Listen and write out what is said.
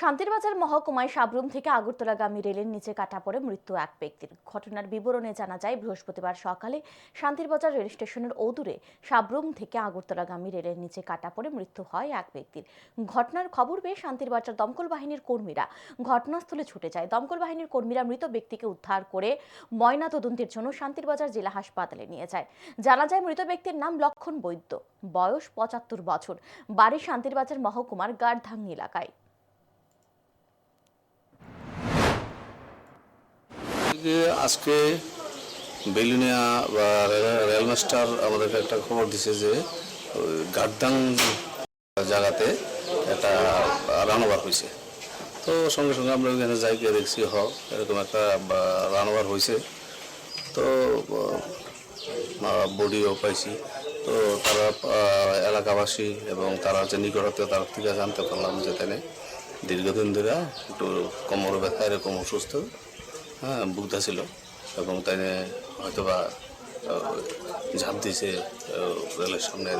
শান্তিরবাজার মহকুমায় সাবরুম থেকে আগরতলাগামী রেলের নিচে কাটা পড়ে মৃত্যু এক ব্যক্তির। ঘটনার বিবরণে জানা যায়, বৃহস্পতিবার সকালে শান্তিরবাজার রেল স্টেশনের অদূরে সাবরুম থেকে আগরতলাগামী রেলের নিচে কাটা পড়ে মৃত্যু হয় এক ব্যক্তির। ঘটনার খবর পেয়ে শান্তিরবাজার দমকল বাহিনীর কর্মীরা ঘটনাস্থলে ছুটে যায়। দমকল বাহিনীর কর্মীরা মৃত ব্যক্তিকে উদ্ধার করে ময়না তদন্তের জন্য শান্তিরবাজার জেলা হাসপাতালে নিয়ে যায়। জানা যায়, মৃত ব্যক্তির নাম লক্ষণ বৈদ্য। বয়স পঁচাত্তর বছর। বাড়ি শান্তিরবাজার মহকুমার গাড়ধাং এলাকায়। যে আজকে বেলুনিয়া বা রেল- রেল আমাদেরকে একটা খবর দিছে যে, ওই জায়গাতে একটা রানোভার হয়েছে তো সঙ্গে সঙ্গে আমরা ওইখানে যাই গিয়ে দেখছি, হ, এরকম একটা রানোভার হয়েছে তো বডিও পাইছি। তো তারা এলাকাবাসী এবং তারা যে নিকটতে তার থেকে জানতে পারলাম যে তাই দীর্ঘদিন ধরে একটু কোমর ব্যথা, এরকম অসুস্থ। হ্যাঁ ছিল এবং তাই হয়তোবা ঝাঁপ দিয়েছে রেলের সামনে